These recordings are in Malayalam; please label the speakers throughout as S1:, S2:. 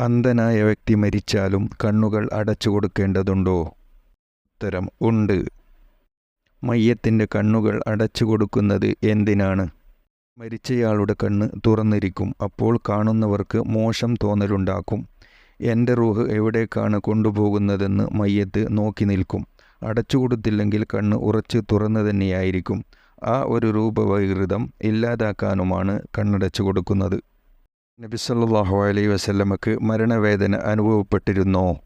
S1: അന്ധനായ വ്യക്തി മരിച്ചാലും കണ്ണുകൾ അടച്ചു കൊടുക്കേണ്ടതുണ്ടോ? ഉത്തരം ഉണ്ട്. മയ്യത്തിന്റെ കണ്ണുകൾ അടച്ചു കൊടുക്കുന്നത് എന്തിനാണ്? മരിച്ചയാളുടെ കണ്ണ് തുറന്നിരിക്കും അപ്പോൾ കാണുന്നവർക്ക് മോശം തോന്നലുണ്ടാക്കും. എന്റെ റൂഹ് എവിടേക്കാണ് കൊണ്ടുപോകുന്നതെന്ന് മയ്യത്ത് നോക്കി നിൽക്കും. അടച്ചു കൊടുത്തില്ലെങ്കിൽ കണ്ണ് ഉറച്ച് തുറന്നു തന്നെയായിരിക്കും. ആ ഒരു രൂപവൈകൃതം ഇല്ലാതാക്കാനുമാണ് കണ്ണടച്ചു കൊടുക്കുന്നത്. നബി അലൈ വസല്ലമക്ക് മരണവേദന അനുഭവപ്പെട്ടിരുന്നോ?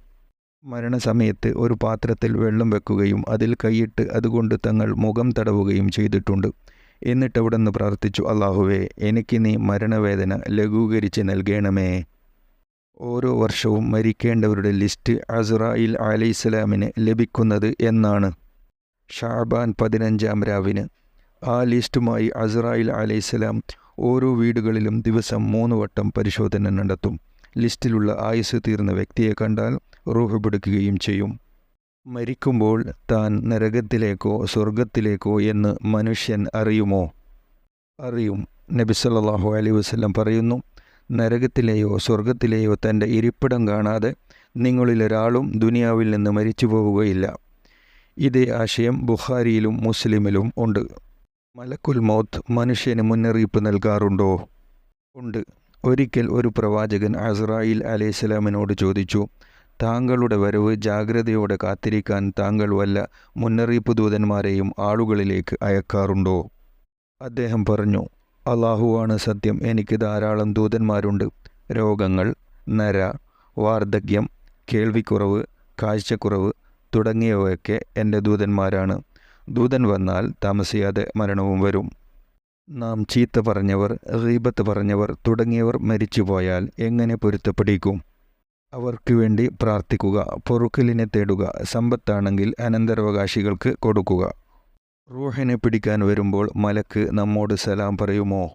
S1: മരണസമയത്ത് ഒരു പാത്രത്തിൽ വെള്ളം വെക്കുകയും അതിൽ കൈയിട്ട് അതുകൊണ്ട് തങ്ങൾ മുഖം തടവുകയും ചെയ്തിട്ടുണ്ട്. എന്നിട്ട് അവിടെ നിന്ന് പ്രാർത്ഥിച്ചു അള്ളാഹുവേ എനിക്ക് നീ മരണവേദന ലഘൂകരിച്ച് നൽകണമേ. ഓരോ വർഷവും മരിക്കേണ്ടവരുടെ ലിസ്റ്റ് അസുറായിൽ അലൈഹിസ്സലാമിന് ലഭിക്കുന്നത് എന്നാണ്. ഷാബാൻ പതിനഞ്ചാം രാവിന് ആ ലിസ്റ്റുമായി അസുറായിൽ അലൈഹിസ്സലാം ഓരോ വീടുകളിലും ദിവസം മൂന്ന് വട്ടം പരിശോധന നടത്തും. ലിസ്റ്റിലുള്ള ആയുസ് തീർന്ന വ്യക്തിയെ കണ്ടാൽ റൂഹ് ചെയ്യും. മരിക്കുമ്പോൾ താൻ നരകത്തിലേക്കോ സ്വർഗത്തിലേക്കോ എന്ന് മനുഷ്യൻ അറിയുമോ? അറിയും. നബി സല്ലല്ലാഹു അലൈഹി വസല്ലം പറയുന്നു നരകത്തിലെയോ സ്വർഗത്തിലെയോ തന്റെ ഇരിപ്പിടം കാണാതെ നിങ്ങളിലൊരാളും ദുനിയാവിൽ നിന്ന് മരിച്ചു പോവുകയില്ല ഇതേ ആശയം ബുഖാരിയിലും മുസ്ലിമിലും ഉണ്ട്. മലക്കുൽ മൗത്ത് മനുഷ്യന് മുന്നറിയിപ്പ് നൽകാറുണ്ടോ? ഉണ്ട്. ഒരിക്കൽ ഒരു പ്രവാചകൻ അസ്രായിൽ അലൈഹിസ്സലാമിനോട് ചോദിച്ചു താങ്കളുടെ വരവ് ജാഗ്രതയോടെ കാത്തിരിക്കാൻ താങ്കൾ വല്ല മുന്നറിയിപ്പ് ദൂതന്മാരെയും ആളുകളിലേക്ക് അയക്കാറുണ്ടോ? അദ്ദേഹം പറഞ്ഞു അള്ളാഹുവാണ് സത്യം. എനിക്ക് ധാരാളം ദൂതന്മാരുണ്ട്. രോഗങ്ങൾ നര വാർദ്ധക്യം കേൾവിക്കുറവ് കാഴ്ചക്കുറവ് തുടങ്ങിയവയൊക്കെ എന്റെ ദൂതന്മാരാണ്. ദൂതൻ വന്നാൽ താമസിയാതെ മരണവും വരും. നാം ചീത്ത പറഞ്ഞവർ റീബത്ത് പറഞ്ഞവർ തുടങ്ങിയവർ മരിച്ചുപോയാൽ എങ്ങനെ പൊരുത്തപ്പെടിക്കും? അവർക്ക് വേണ്ടി പ്രാർത്ഥിക്കുക പൊറുക്കലിനെ തേടുക സമ്പത്താണെങ്കിൽ അനന്തരാവകാശികൾക്ക് കൊടുക്കുക. റൂഹിനെ പിടിക്കാൻ വരുമ്പോൾ മലക്ക് നമ്മോട് സലാം പറയുമോ?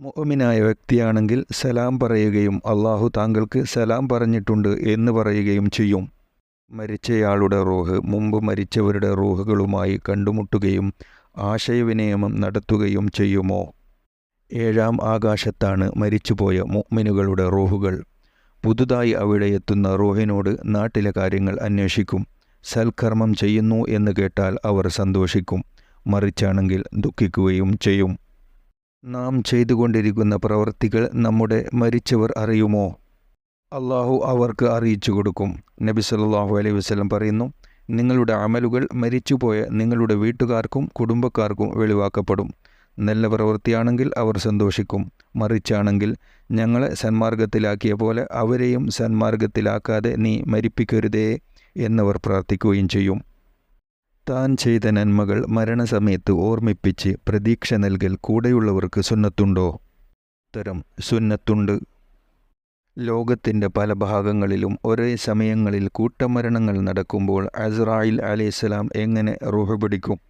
S1: മുഅ്മിനായ വ്യക്തിയാണെങ്കിൽ സലാം പറയുകയും അള്ളാഹു താങ്കൾക്ക് സലാം പറഞ്ഞിട്ടുണ്ട് എന്ന് പറയുകയും ചെയ്യും. മരിച്ചയാളുടെ റൂഹ് മുമ്പ് മരിച്ചവരുടെ റൂഹുകളുമായി കണ്ടുമുട്ടുകയും ആശയവിനിമയം നടത്തുകയും ചെയ്യുമോ? ഏഴാം ആകാശത്താണ് മരിച്ചുപോയ മുഅ്മിനുകളുടെ റൂഹുകൾ. പുതുതായി അവിടെ എത്തുന്ന റൂഹിനോട് നാട്ടിലെ കാര്യങ്ങൾ അന്വേഷിക്കും. സൽക്കർമ്മം ചെയ്യുന്നു എന്ന് കേട്ടാൽ അവർ സന്തോഷിക്കും. മറിച്ചാണെങ്കിൽ ദുഃഖിക്കുകയും ചെയ്യും. നാം ചെയ്തുകൊണ്ടിരിക്കുന്ന പ്രവൃത്തികൾ നമ്മുടെ മരിച്ചവർ അറിയുമോ? അള്ളാഹു അവർക്ക് അറിയിച്ചു കൊടുക്കും. നബി സല്ലാഹു അലൈഹി വസ്ലം പറയുന്നു നിങ്ങളുടെ അമലുകൾ മരിച്ചുപോയ നിങ്ങളുടെ വീട്ടുകാർക്കും കുടുംബക്കാർക്കും വെളിവാക്കപ്പെടും. നല്ല പ്രവൃത്തിയാണെങ്കിൽ അവർ സന്തോഷിക്കും. മറിച്ചാണെങ്കിൽ ഞങ്ങളെ സന്മാർഗത്തിലാക്കിയ പോലെ അവരെയും സന്മാർഗത്തിലാക്കാതെ നീ മരിപ്പിക്കരുതേ എന്നവർ പ്രാർത്ഥിക്കുകയും ചെയ്യും. താൻ ചെയ്ത നന്മകൾ മരണസമയത്ത് ഓർമ്മിപ്പിച്ച് പ്രതീക്ഷ നൽകൽ കൂടെയുള്ളവർക്ക് സുന്നത്തുണ്ടോ? ഉത്തരം സുന്നത്തുണ്ട്. ലോകത്തിന്റെ പല ഭാഗങ്ങളിലും ഒരേ സമയങ്ങളിൽ കൂട്ടമരണങ്ങൾ നടക്കുമ്പോൾ അസ്രായിൽ അലൈഹിസ്സലാം എങ്ങനെ റൂഹ് പിടിക്കും?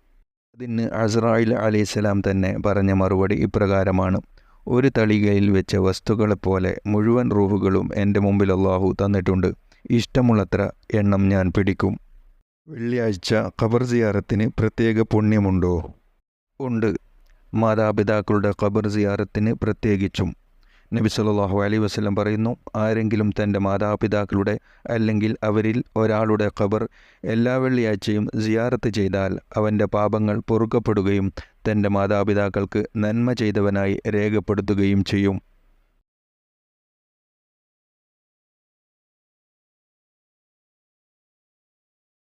S1: അതിന് അസ്രായിൽ അലൈഹിസ്സലാം തന്നെ പറഞ്ഞ മറുപടി ഇപ്രകാരമാണ്. ഒരു തളികയിൽ വെച്ച വസ്തുക്കളെപ്പോലെ മുഴുവൻ റൂഹുകളും എന്റെ മുമ്പിൽ അള്ളാഹു തന്നിട്ടുണ്ട്. ഇഷ്ടമുള്ളത്ര എണ്ണം ഞാൻ പിടിക്കും. വെള്ളിയാഴ്ച ഖബർ സിയാറത്തിന് പ്രത്യേക പുണ്യമുണ്ടോ? ഉണ്ട്. മാതാപിതാക്കളുടെ ഖബർ സിയാറത്തിന് പ്രത്യേകിച്ചും. നബി സല്ലാഹു അലൈഹി വസ്ലം പറയുന്നു ആരെങ്കിലും തന്റെ മാതാപിതാക്കളുടെ അല്ലെങ്കിൽ അവരിൽ ഒരാളുടെ ഖബർ എല്ലാ വെള്ളിയാഴ്ചയും സിയാറത്ത് ചെയ്താൽ അവന്റെ പാപങ്ങൾ പൊറുക്കപ്പെടുകയും തന്റെ മാതാപിതാക്കൾക്ക് നന്മ ചെയ്തവനായി രേഖപ്പെടുത്തുകയും ചെയ്യും.